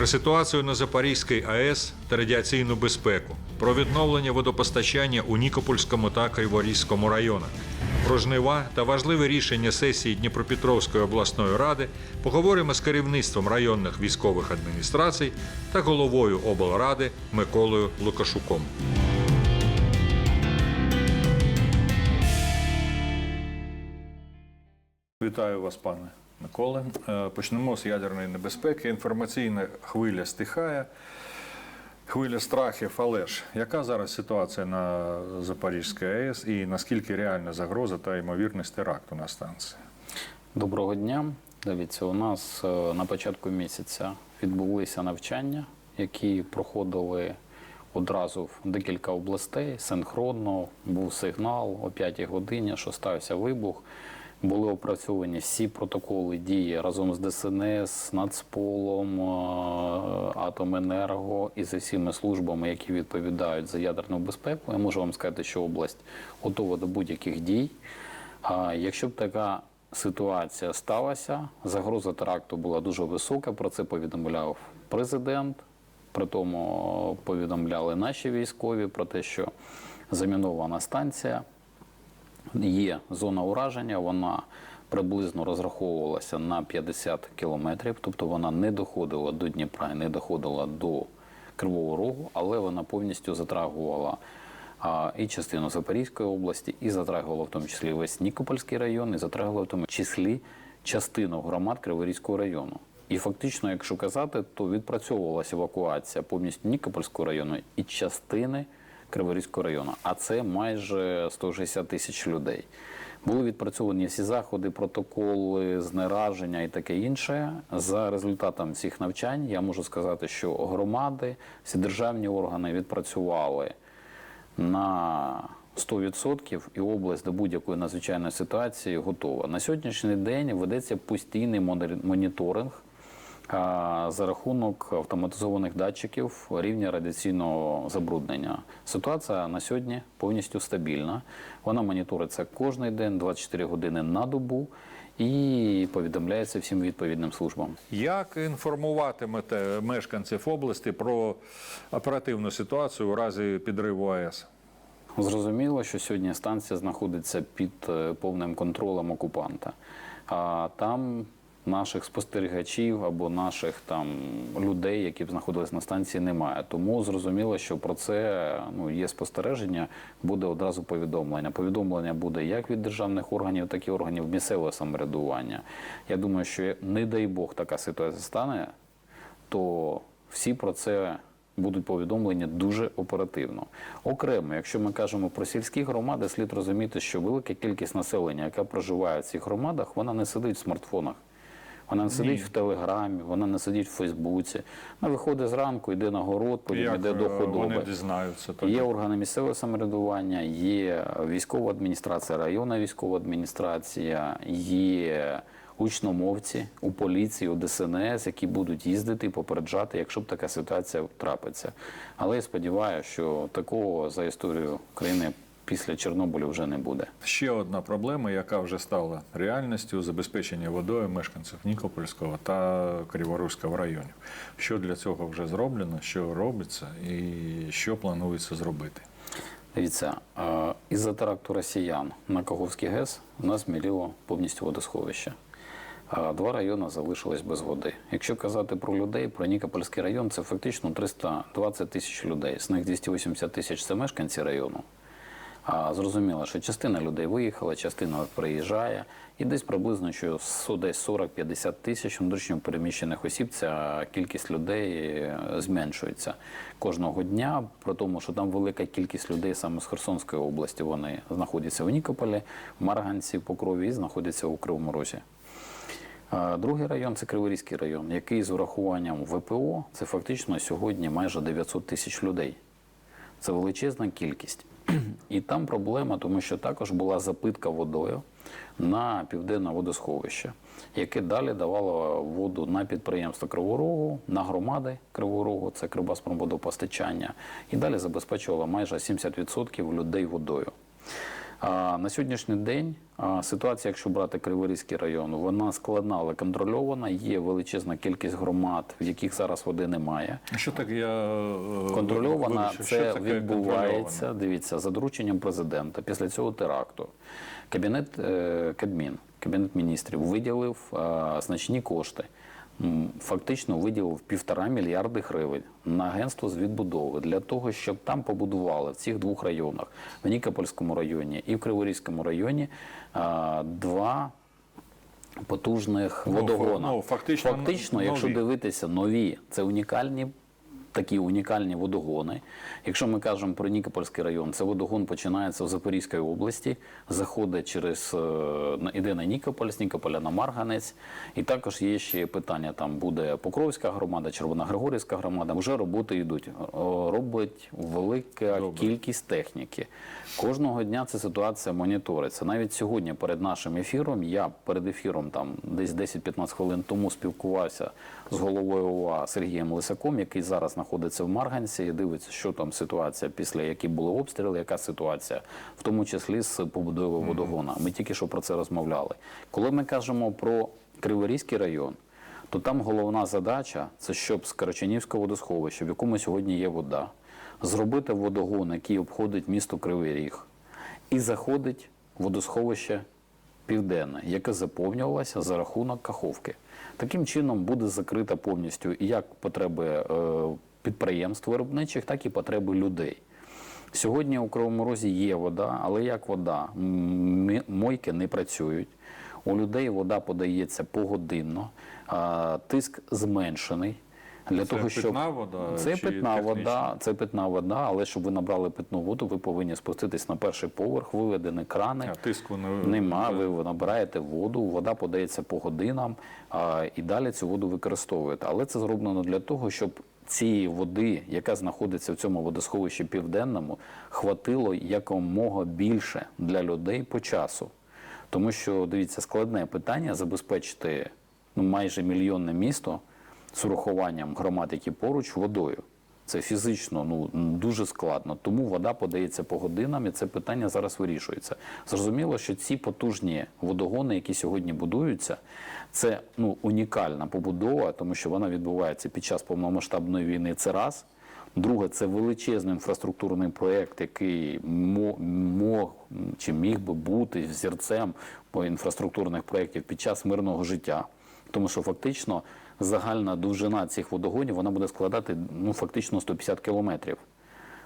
про ситуацію на Запорізькій АЕС та радіаційну безпеку, про відновлення водопостачання у Нікопольському та Криворізькому районах, про жнива та важливе рішення сесії Дніпропетровської обласної ради поговоримо з керівництвом районних військових адміністрацій та головою облради Миколою Лукашуком. Вітаю вас, пане Миколе. Е, Почнемо з ядерної небезпеки. Інформаційна хвиля стихає, хвиля страхів. Але ж яка зараз ситуація на Запорізькій АЕС і наскільки реальна загроза та ймовірність теракту на станції? Доброго дня. Дивіться, у нас е, на початку місяця відбулися навчання, які проходили одразу в декілька областей. Синхронно був сигнал о 5 годині, що стався вибух. Були опрацьовані всі протоколи дії разом з ДСНС, Нацполом, е, Атоменерго і з усіма службами, які відповідають за ядерну безпеку. Я можу вам сказати, що область готова до будь-яких дій. Якщо б така ситуація сталася, загроза теракту була дуже висока. Про це повідомляв президент. При тому повідомляли наші військові про те, що замінована станція є зона ураження, вона приблизно розраховувалася на 50 кілометрів, тобто вона не доходила до Дніпра і не доходила до Кривого Рогу, але вона повністю затрагувала а, і частину Запорізької області, і затрагувала в тому числі весь Нікопольський район, і затрагувала в тому числі частину громад Криворізького району. І фактично, якщо казати, то відпрацьовувалася евакуація повністю Нікопольського району і частини Криворізького району, а це майже 160 тисяч людей. Були відпрацьовані всі заходи, протоколи, знераження і таке інше. За результатом цих навчань я можу сказати, що громади, всі державні органи відпрацювали на 100% і область до будь-якої надзвичайної ситуації готова. На сьогоднішній день ведеться постійний моніторинг за рахунок автоматизованих датчиків рівня радіаційного забруднення. Ситуація на сьогодні повністю стабільна. Вона моніториться кожен день, 24 години на добу і повідомляється всім відповідним службам. Як інформуватимете мешканців області про оперативну ситуацію у разі підриву АЕС? Зрозуміло, що сьогодні станція знаходиться під е, повним контролем окупанта. А там наших спостерігачів або наших там людей, які б знаходились на станції, немає. Тому зрозуміло, що про це ну, є спостереження, буде одразу повідомлення. Повідомлення буде як від державних органів, так і органів місцевого самоврядування. Я думаю, що не дай Бог така ситуація стане, то всі про це будуть повідомлені дуже оперативно. Окремо, якщо ми кажемо про сільські громади, слід розуміти, що велика кількість населення, яка проживає в цих громадах, вона не сидить в смартфонах. Вона не сидить в Телеграмі, вона не сидить в Фейсбуці. Вона виходить зранку, йде на город, потім Як йде е, до худоби. вони дізнаються? тоді? Є органи місцевого самоврядування, є військова адміністрація, районна військова адміністрація, є учномовці у поліції, у ДСНС, які будуть їздити і попереджати, якщо б така ситуація трапиться. Але я сподіваюся, що такого за історію країни після Чорнобилю вже не буде. Ще одна проблема, яка вже стала реальністю забезпечення водою мешканців Нікопольського та Криворізького районів. Що для цього вже зроблено, що робиться і що планується зробити? Дивіться, із-за теракту росіян на Каховський ГЕС у нас зміліло повністю водосховище. Два райони залишились без води. Якщо казати про людей, про Нікопольський район, це фактично 320 тисяч людей. З них 280 тисяч це мешканці району. А зрозуміло, що частина людей виїхала, частина приїжджає, і десь приблизно що десь 40-50 тисяч внутрішньо переміщених осіб. Ця кількість людей е, зменшується кожного дня. При тому, що там велика кількість людей саме з Херсонської області. Вони знаходяться в Нікополі, в Марганці, Покрові і знаходяться у Кривому Розі. Другий район це Криворізький район, який з урахуванням ВПО це фактично сьогодні майже 900 тисяч людей. Це величезна кількість. І там проблема, тому що також була запитка водою на південне водосховище, яке далі давало воду на підприємство Криворогу, на громади Криворогу, це Кривбаспромводопостачання, і далі забезпечувало майже 70% людей водою. На сьогоднішній день ситуація, якщо брати Криворізький район, вона складна, але контрольована. Є величезна кількість громад, в яких зараз води немає. Що так я е, Контрольована вибачте, це таке відбувається. Дивіться за дорученням президента. Після цього теракту кабінет е, Кабмін, кабінет міністрів виділив е, значні кошти. Фактично виділив півтора мільярди гривень на агентство з відбудови для того, щоб там побудували в цих двох районах в Нікопольському районі і в Криворізькому районі два потужних Ну, водогона. ну, фактично фактично, якщо нові. дивитися нові, це унікальні. Такі унікальні водогони. Якщо ми кажемо про Нікопольський район, це водогон починається в Запорізькій області, заходить через е, іде на Нікополь, з Нікополя на Марганець. І також є ще питання: там буде Покровська громада, Червоногригорівська громада. Вже роботи йдуть. Робить велика кількість техніки. Кожного дня ця ситуація моніториться. Навіть сьогодні перед нашим ефіром, я перед ефіром там десь 10-15 хвилин тому спілкувався з головою ОВА Сергієм Лисаком, який зараз знаходиться в Марганці і дивиться, що там ситуація після які були обстріли, яка ситуація, в тому числі з побудовою водогона. Ми тільки що про це розмовляли. Коли ми кажемо про Криворізький район, то там головна задача це щоб з Карачанівського водосховища, в якому сьогодні є вода, зробити водогон, який обходить місто Кривий Ріг, і заходить водосховище Південне, яке заповнювалося за рахунок Каховки. Таким чином буде закрита повністю як потреби е, підприємств виробничих, так і потреби людей. Сьогодні у Кривому Розі є вода, але як вода? Мойки не працюють. У людей вода подається погодинно, тиск зменшений. Для Це того, щоб питна вода це чи питна технічна? вода, це питна вода, але щоб ви набрали питну воду, ви повинні спуститись на перший поверх, виведені крани. А тиску не Нема, ви набираєте воду, вода подається по годинам а, і далі цю воду використовуєте. Але це зроблено для того, щоб цієї води, яка знаходиться в цьому водосховищі південному, хватило якомога більше для людей по часу. Тому що дивіться, складне питання забезпечити ну, майже мільйонне місто з урахуванням громад, які поруч водою. Це фізично ну дуже складно. Тому вода подається по годинам, і це питання зараз вирішується. Зрозуміло, що ці потужні водогони, які сьогодні будуються, це ну унікальна побудова, тому що вона відбувається під час повномасштабної війни. Це раз. Друге, це величезний інфраструктурний проєкт, який мог чи міг би бути взірцем по інфраструктурних проєктів під час мирного життя. Тому що фактично загальна довжина цих водогонів вона буде складати ну фактично 150 кілометрів.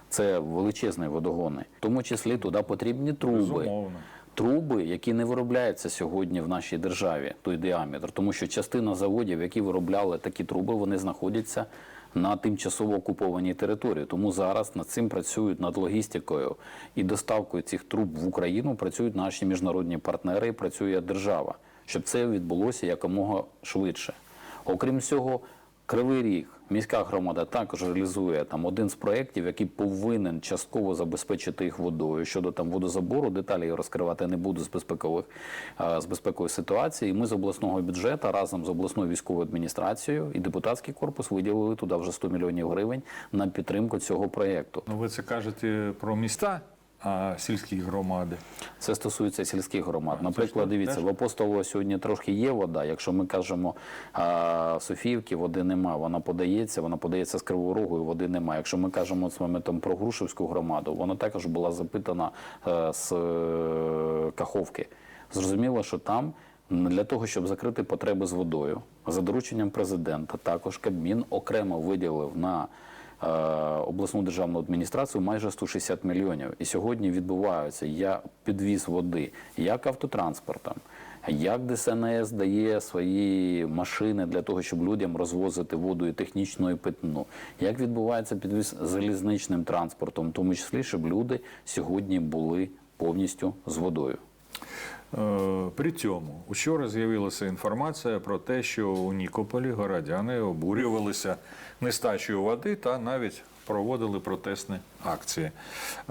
Це величезні водогони. В тому числі туди потрібні труби. Безумовно. Труби, які не виробляються сьогодні в нашій державі, той діаметр, тому що частина заводів, які виробляли такі труби, вони знаходяться на тимчасово окупованій території. Тому зараз над цим працюють над логістикою і доставкою цих труб в Україну працюють наші міжнародні партнери і працює держава, щоб це відбулося якомога швидше. Окрім цього, Кривий Ріг, міська громада також реалізує там один з проєктів, який повинен частково забезпечити їх водою. Щодо там водозабору, деталі розкривати не буду з безпекових е, з безпекової ситуації. Ми з обласного бюджету разом з обласною військовою адміністрацією і депутатський корпус виділили туди вже 100 мільйонів гривень на підтримку цього проєкту. Ну, ви це кажете про міста, а сільські громади. Це стосується сільських громад. Наприклад, дивіться, в Апостолова сьогодні трошки є вода. Якщо ми кажемо а, в води нема, вона подається, вона подається з Кривого Рогу, і води немає. Якщо ми кажемо з вами там про Грушевську громаду, вона також була запитана е, з е, Каховки. Зрозуміло, що там для того, щоб закрити потреби з водою, за дорученням президента, також Кабмін окремо виділив на обласну державну адміністрацію майже 160 мільйонів. І сьогодні відбуваються я підвіз води як автотранспортом, як ДСНС дає свої машини для того, щоб людям розвозити воду і технічну, і питну, як відбувається підвіз залізничним транспортом, в тому числі, щоб люди сьогодні були повністю з водою. Е, При цьому учора з'явилася інформація про те, що у Нікополі городяни обурювалися нестачею води та навіть проводили протестні акції.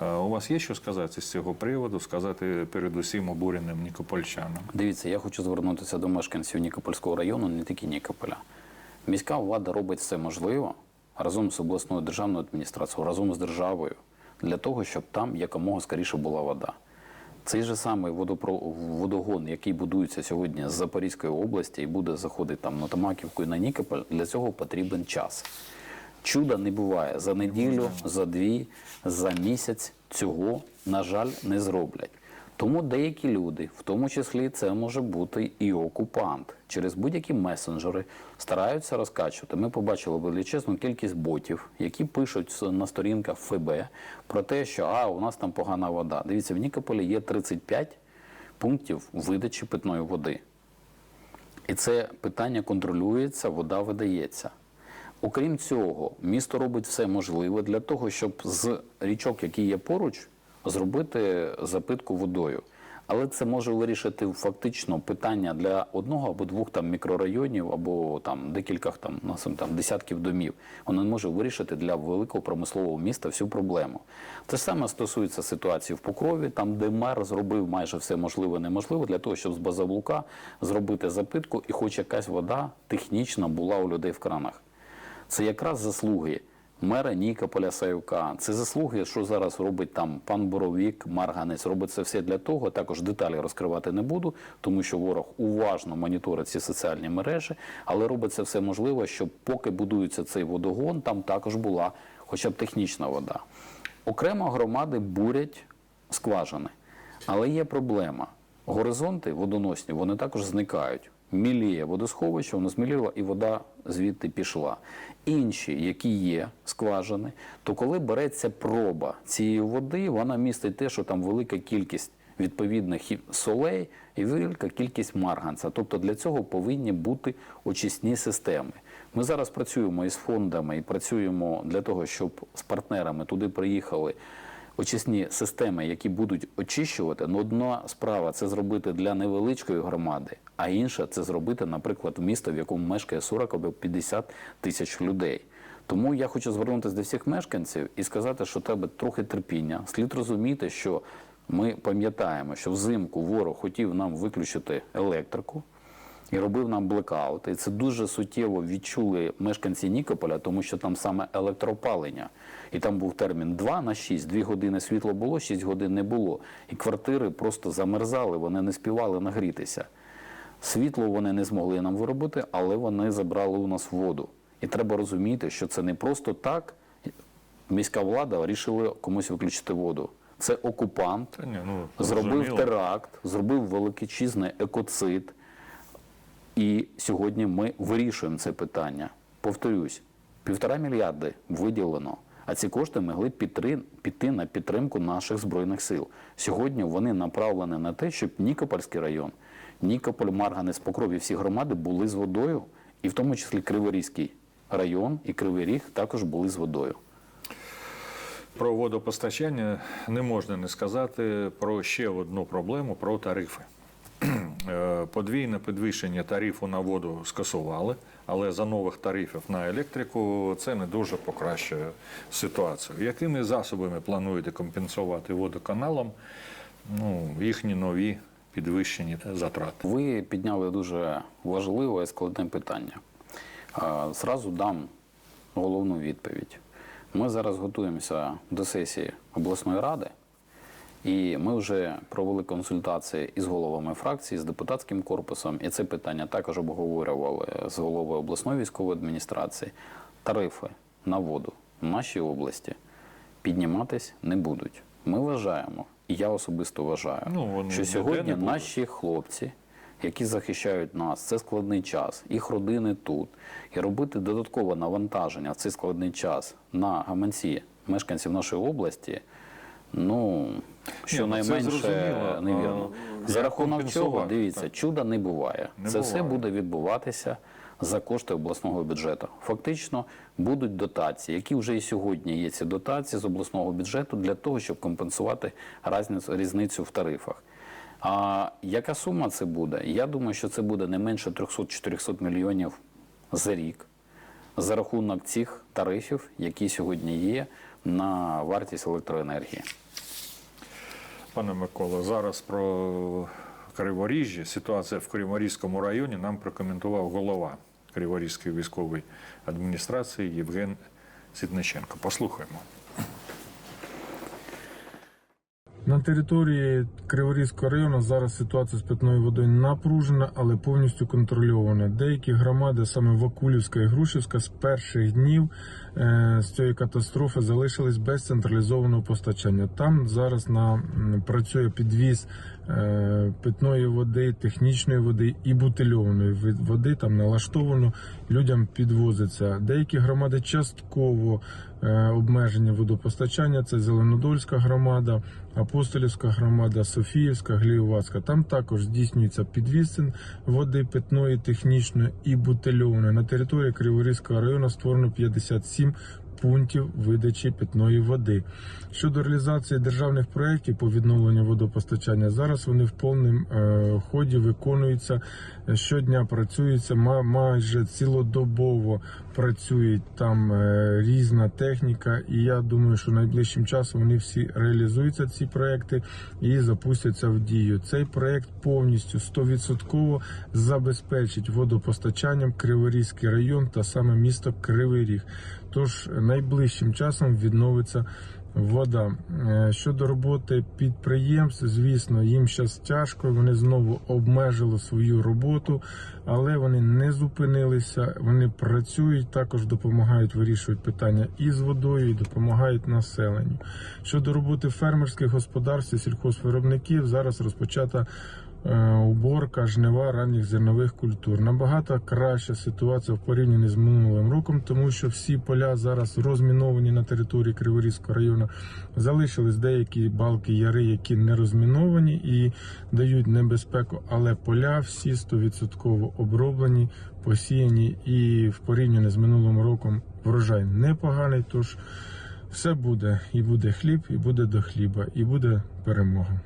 Е, У вас є що сказати з цього приводу, сказати передусім обуреним нікопольчанам? Дивіться, я хочу звернутися до мешканців Нікопольського району, не тільки Нікополя. Міська влада робить все можливе разом з обласною державною адміністрацією, разом з державою, для того, щоб там якомога скоріше була вода. Цей же самий водопро... водогон, який будується сьогодні з Запорізької області і буде заходити там на Тамаківку і на Нікополь, для цього потрібен час. Чуда не буває за неділю, за дві, за місяць цього, на жаль, не зроблять. Тому деякі люди, в тому числі це може бути і окупант, через будь-які месенджери стараються розкачувати. Ми побачили величезну кількість ботів, які пишуть на сторінках ФБ про те, що а у нас там погана вода. Дивіться, в Нікополі є 35 пунктів видачі питної води. І це питання контролюється, вода видається. Окрім цього, місто робить все можливе для того, щоб з річок, які є поруч, зробити запитку водою. Але це може вирішити фактично питання для одного або двох там мікрорайонів, або там декількох там, ну, там десятків домів. Воно не може вирішити для великого промислового міста всю проблему. Те ж саме стосується ситуації в Покрові, там, де мер зробив майже все можливе неможливе для того, щоб з Базавлука зробити запитку, і хоч якась вода технічно була у людей в кранах. Це якраз заслуги мера Нікополя Саюка. Це заслуги, що зараз робить там пан Боровік, Марганець. Робить це все для того. Також деталі розкривати не буду, тому що ворог уважно моніторить ці соціальні мережі, але робить це все можливо, щоб поки будується цей водогон, там також була хоча б технічна вода. Окремо громади бурять скважини. Але є проблема. Горизонти водоносні вони також зникають. Міліє водосховище, воно зміліло, і вода звідти пішла. Інші, які є скважини, то коли береться проба цієї води, вона містить те, що там велика кількість відповідних солей і велика кількість марганця. Тобто для цього повинні бути очисні системи. Ми зараз працюємо із фондами і працюємо для того, щоб з партнерами туди приїхали очисні системи, які будуть очищувати. Ну, одна справа це зробити для невеличкої громади, а інша це зробити, наприклад, місто, в якому мешкає 40 або 50 тисяч людей. Тому я хочу звернутися до всіх мешканців і сказати, що треба трохи терпіння. Слід розуміти, що ми пам'ятаємо, що взимку ворог хотів нам виключити електрику і робив нам блекаут. І це дуже суттєво відчули мешканці Нікополя, тому що там саме електропалення. І там був термін 2 на 6, 2 години світло було, 6 годин не було. І квартири просто замерзали, вони не співали нагрітися. Світло вони не змогли нам виробити, але вони забрали у нас воду. І треба розуміти, що це не просто так міська влада вирішила комусь виключити воду. Це окупант, Та ні, ну, зробив зрозуміло. теракт, зробив величезний екоцид. І сьогодні ми вирішуємо це питання. Повторюсь, півтора мільярди виділено, а ці кошти могли піти, на підтримку наших збройних сил. Сьогодні вони направлені на те, щоб Нікопольський район, Нікополь, Марганець, Покрові, всі громади були з водою, і в тому числі Криворізький район і Кривий Ріг також були з водою. Про водопостачання не можна не сказати про ще одну проблему про тарифи. Подвійне підвищення тарифу на воду скасували, але за нових тарифів на електрику це не дуже покращує ситуацію. Якими засобами плануєте компенсувати водоканалам ну, їхні нові підвищені затрати? Ви підняли дуже важливе і складне питання. Зразу дам головну відповідь. Ми зараз готуємося до сесії обласної ради, і ми вже провели консультації із головами фракції, з депутатським корпусом, і це питання також обговорювали з головою обласної військової адміністрації. Тарифи на воду в нашій області підніматись не будуть. Ми вважаємо, і я особисто вважаю, Ну, що сьогодні наші хлопці, які захищають нас, це складний час, їх родини тут, і робити додаткове навантаження в цей складний час на гаманці мешканців нашої області. Ну, ну, це щонайменше невірно. За рахунок компенсувати? дивіться, чуда не буває. Не це все буде відбуватися за кошти обласного бюджету. Фактично будуть дотації, які вже і сьогодні є ці дотації з обласного бюджету для того, щоб компенсувати різницю в тарифах. А яка сума це буде? Я думаю, що це буде не менше 300-400 мільйонів за рік за рахунок цих тарифів, які сьогодні є на вартість електроенергії. Пане Миколо, зараз про Криворіжжя. Ситуація в Криворізькому районі нам прокоментував голова Криворізької військової адміністрації Євген Сідниченко. Послухаємо. На території Криворізького району зараз ситуація з питною водою напружена, але повністю контрольована. Деякі громади, саме Вакулівська і Грушівська, з перших днів е, з цієї катастрофи залишились без централізованого постачання. Там зараз на працює підвіз питної води, технічної води і бутильованої води. Там налаштовано людям підвозиться. Деякі громади частково е, обмеження водопостачання. Це Зеленодольська громада, Апостолівська громада, Софіївська, Гліювацька. Там також здійснюється підвіз води питної, технічної і бутильованої. На території Криворізького району створено 57 пунктів видачі питної води. Щодо реалізації державних проєктів по відновленню водопостачання, зараз вони в повному е, ході виконуються. Щодня працюються, майже цілодобово працюють там е, різна техніка, і я думаю, що найближчим часом вони всі реалізуються ці проекти і запустяться в дію. Цей проект повністю 100% забезпечить водопостачанням Криворізький район та саме місто Кривий Ріг. Тож найближчим часом відновиться вода. Е, Щодо роботи підприємств, звісно, їм зараз тяжко. Вони знову обмежили свою роботу, але вони не зупинилися. Вони працюють, також допомагають вирішувати питання і з водою, і допомагають населенню. Щодо роботи фермерських господарств і сільхозвиробників, зараз розпочата уборка жнива ранніх зернових культур. Набагато краща ситуація в порівнянні з минулим роком, тому що всі поля зараз розміновані на території Криворізького району. Залишились деякі балки яри, які не розміновані і дають небезпеку, але поля всі 100% оброблені, посіяні і в порівнянні з минулим роком врожай непоганий. Тож все буде, і буде хліб, і буде до хліба, і буде перемога.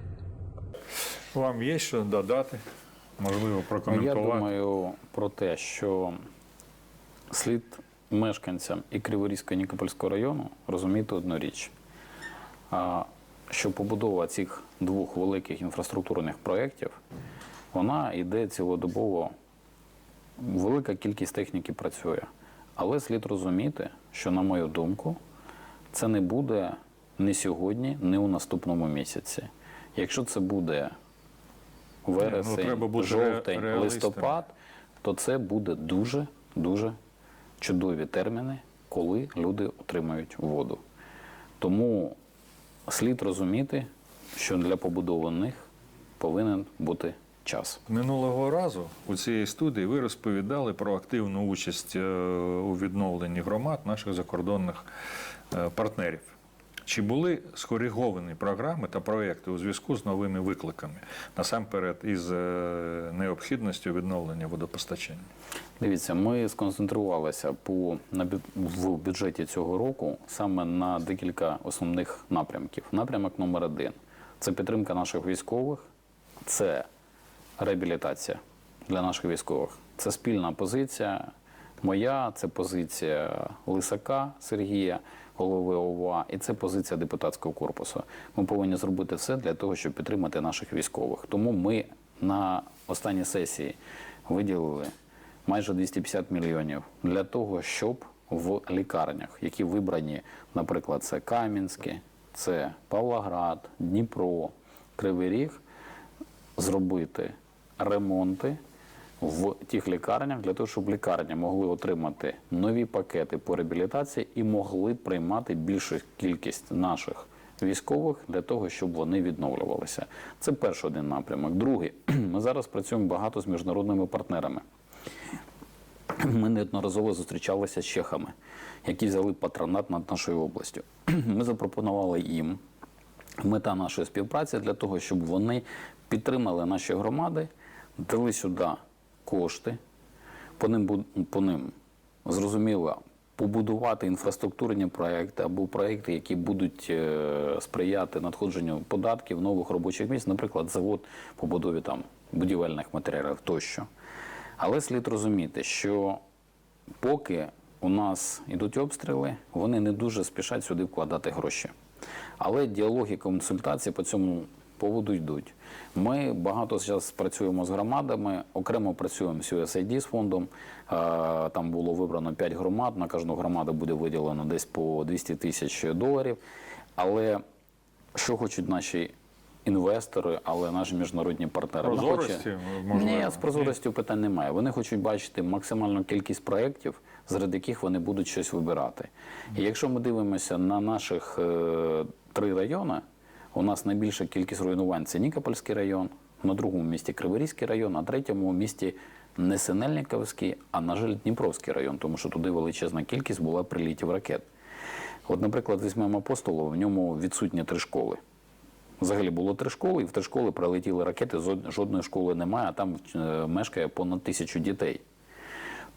Вам є що додати? Можливо, Ну, Я прокоментувати? думаю про те, що слід мешканцям і Криворізького і Нікопольського району розуміти одну річ, що побудова цих двох великих інфраструктурних проєктів, вона йде цілодобово, велика кількість техніки працює. Але слід розуміти, що, на мою думку, це не буде не сьогодні, не у наступному місяці. Якщо це буде вересень, ну, треба бути жовтень, ре- листопад, то це буде дуже дуже чудові терміни, коли люди отримають воду. Тому слід розуміти, що для побудови них повинен бути час. Минулого разу у цій студії ви розповідали про активну участь е, у відновленні громад наших закордонних е, партнерів. Чи були скориговані програми та проекти у зв'язку з новими викликами, насамперед із е, необхідністю відновлення водопостачання? Дивіться, ми сконцентрувалися по на в бюджеті цього року саме на декілька основних напрямків. Напрямок номер один це підтримка наших військових, це реабілітація для наших військових. Це спільна позиція. Моя, це позиція Лисака Сергія, голови ОВА, і це позиція депутатського корпусу. Ми повинні зробити все для того, щоб підтримати наших військових. Тому ми на останній сесії виділили майже 250 мільйонів для того, щоб в лікарнях, які вибрані, наприклад, це Кам'янське, це Павлоград, Дніпро, Кривий Ріг, зробити ремонти в тих лікарнях для того, щоб лікарні могли отримати нові пакети по реабілітації і могли приймати більшу кількість наших військових для того, щоб вони відновлювалися. Це перший один напрямок. Другий, ми зараз працюємо багато з міжнародними партнерами. Ми неодноразово зустрічалися з чехами, які взяли патронат над нашою областю. Ми запропонували їм мета нашої співпраці для того, щоб вони підтримали наші громади, дали сюди кошти, по ним, по ним зрозуміло, побудувати інфраструктурні проекти або проекти, які будуть е, сприяти надходженню податків, нових робочих місць, наприклад, завод по будові там будівельних матеріалів тощо. Але слід розуміти, що поки у нас йдуть обстріли, вони не дуже спішать сюди вкладати гроші. Але діалоги консультації по цьому поводу йдуть. Ми багато зараз працюємо з громадами, окремо працюємо з USAID з фондом. Там було вибрано 5 громад, на кожну громаду буде виділено десь по 200 тисяч доларів. Але що хочуть наші інвестори, але наші міжнародні партнери. Прозорості, можливо? Ні, з прозорістю питань немає. Вони хочуть бачити максимальну кількість проєктів, серед яких вони будуть щось вибирати. І якщо ми дивимося на наших е, три райони, у нас найбільша кількість руйнувань це Нікопольський район, на другому місці Криворізький район, на третьому місці не Синельниковський, а на жаль, Дніпровський район, тому що туди величезна кількість була прилітів ракет. От, наприклад, візьмемо апостолу, в ньому відсутні три школи. Взагалі було три школи, і в три школи прилетіли ракети. Жодної школи немає, а там е, мешкає понад тисячу дітей.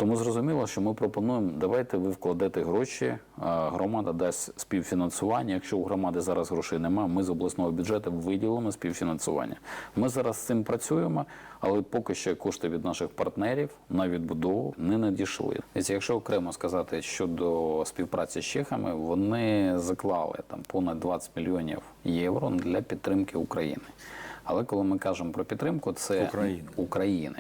Тому зрозуміло, що ми пропонуємо, давайте ви вкладете гроші, громада дасть співфінансування. Якщо у громади зараз грошей немає, ми з обласного бюджету виділимо співфінансування. Ми зараз з цим працюємо, але поки що кошти від наших партнерів на відбудову не надійшли. Якщо окремо сказати щодо співпраці з чехами, вони заклали там понад 20 мільйонів євро для підтримки України. Але коли ми кажемо про підтримку, це України. України.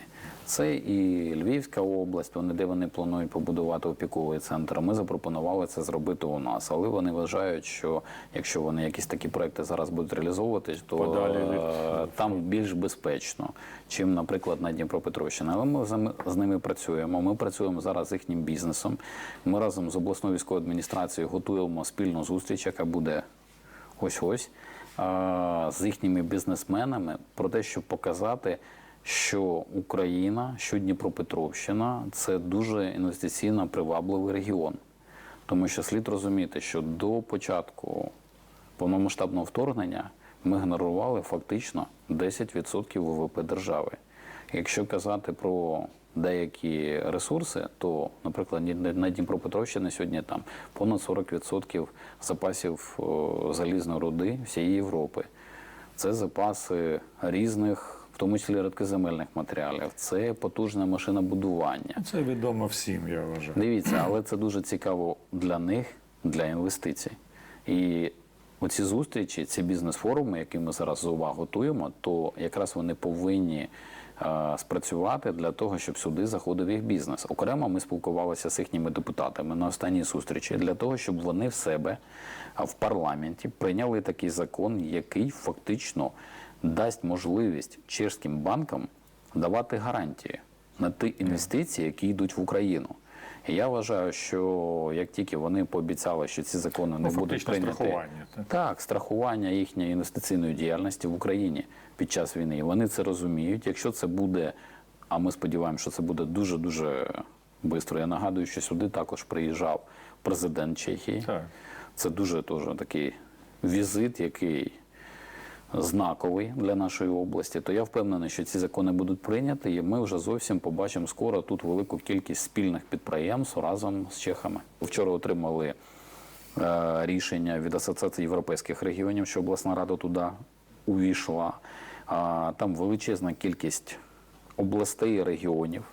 Це і Львівська область, вони де вони планують побудувати опіковий центр. Ми запропонували це зробити у нас, але вони вважають, що якщо вони якісь такі проекти зараз будуть реалізовувати, то Подалі е, там більш безпечно, чим, наприклад, на Дніпропетровщині. Але ми з ними- працюємо. Ми працюємо зараз з їхнім бізнесом. Ми разом з обласною військовою адміністрацією готуємо спільну зустріч, яка буде ось ось з їхніми бізнесменами про те, щоб показати, що Україна, що Дніпропетровщина це дуже інвестиційно привабливий регіон. Тому що слід розуміти, що до початку повномасштабного вторгнення ми генерували фактично 10% ВВП держави. Якщо казати про деякі ресурси, то, наприклад, на Дніпропетровщині сьогодні там понад 40% запасів залізної руди всієї Європи. Це запаси різних, тому числі рідкоземельних матеріалів, це потужне машинобудування. Це відомо всім, я вважаю. Дивіться, але це дуже цікаво для них, для інвестицій. І оці зустрічі, ці бізнес-форуми, які ми зараз з УВА готуємо, то якраз вони повинні е, спрацювати для того, щоб сюди заходив їх бізнес. Окремо ми спілкувалися з їхніми депутатами на останній зустрічі для того, щоб вони в себе в парламенті прийняли такий закон, який фактично дасть можливість чешським банкам давати гарантії на ті інвестиції, які йдуть в Україну. І я вважаю, що як тільки вони пообіцяли, що ці закони не Ну, будуть прийняті, страхування, так? так, страхування їхньої інвестиційної діяльності в Україні під час війни. І Вони це розуміють. Якщо це буде, а ми сподіваємося, що це буде дуже дуже швидко. Я нагадую, що сюди також приїжджав президент Чехії. Так. Це дуже теж такий візит, який знаковий для нашої області. То я впевнений, що ці закони будуть прийняті, і ми вже зовсім побачимо скоро тут велику кількість спільних підприємств разом з чехами. Вчора отримали е, рішення від Асоціації європейських регіонів, що обласна рада туди увійшла. А, там величезна кількість областей і регіонів.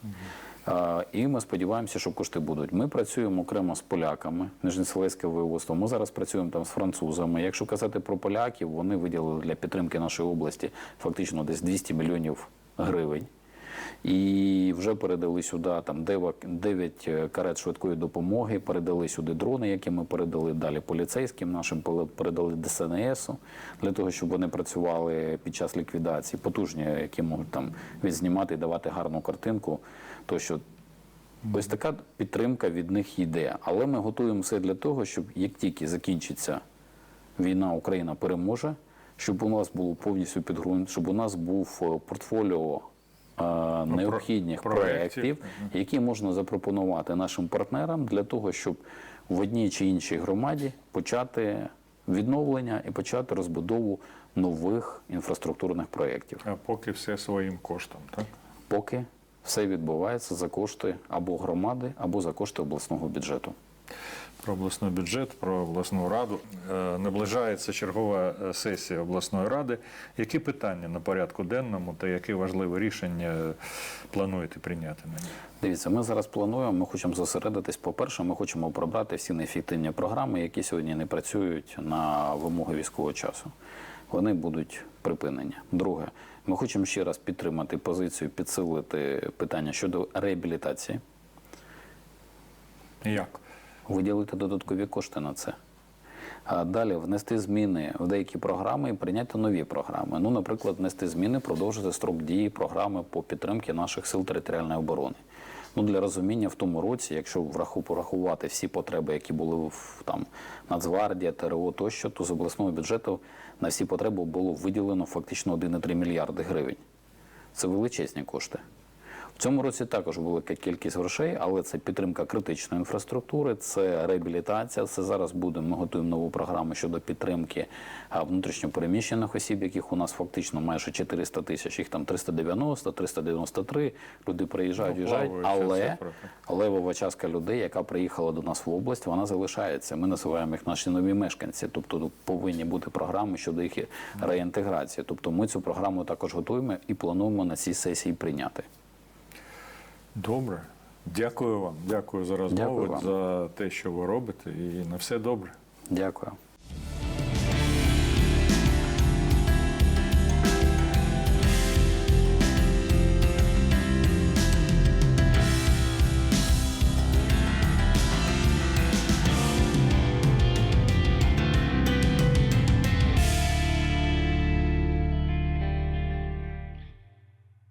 І ми сподіваємося, що кошти будуть. Ми працюємо окремо з поляками, Нижнеселецьке воєводство. Ми зараз працюємо там з французами. Якщо казати про поляків, вони виділили для підтримки нашої області фактично десь 200 мільйонів гривень. І вже передали сюди там 9 карет швидкої допомоги, передали сюди дрони, які ми передали далі поліцейським нашим, передали ДСНСу для того, щоб вони працювали під час ліквідації, потужні, які можуть там відзнімати і давати гарну картинку. То що ось така підтримка від них йде. Але ми готуємо все для того, щоб як тільки закінчиться війна, Україна переможе, щоб у нас було повністю підґрунт, щоб у нас був е, портфоліо е, необхідних про- проєктів, які можна запропонувати нашим партнерам для того, щоб в одній чи іншій громаді почати відновлення і почати розбудову нових інфраструктурних проєктів. А поки все своїм коштом, так? Поки все відбувається за кошти або громади, або за кошти обласного бюджету. Про обласний бюджет, про обласну раду. Е, Наближається чергова е, сесія обласної ради. Які питання на порядку денному та які важливі рішення плануєте прийняти на ній? Дивіться, ми зараз плануємо, ми хочемо зосередитись. По-перше, ми хочемо прибрати всі неефективні програми, які сьогодні не працюють на вимоги військового часу. Вони будуть припинені. Друге, ми хочемо ще раз підтримати позицію, підсилити питання щодо реабілітації, Як? виділити додаткові кошти на це. А далі внести зміни в деякі програми і прийняти нові програми. Ну, наприклад, внести зміни, продовжити строк дії програми по підтримці наших сил територіальної оборони. Ну, для розуміння в тому році, якщо враху- порахувати всі потреби, які були в там Нацгвардія, ТРО тощо, то з обласного бюджету на всі потреби було виділено фактично 1,3 мільярди гривень. Це величезні кошти. В цьому році також велика кількість грошей, але це підтримка критичної інфраструктури, це реабілітація. Це зараз будемо. Ми готуємо нову програму щодо підтримки внутрішньопереміщених осіб, яких у нас фактично майже 400 тисяч. Їх там 390, 393. Люди приїжджають, Ну, в'їжджають, плаваюча але левова частка людей, яка приїхала до нас в область, вона залишається. Ми називаємо їх наші нові мешканці. Тобто повинні бути програми щодо їх реінтеграції. Тобто ми цю програму також готуємо і плануємо на цій сесії прийняти. Добре. Дякую вам. Дякую за розмову, Дякую вам. за те, що ви робите, і на все добре. Дякую.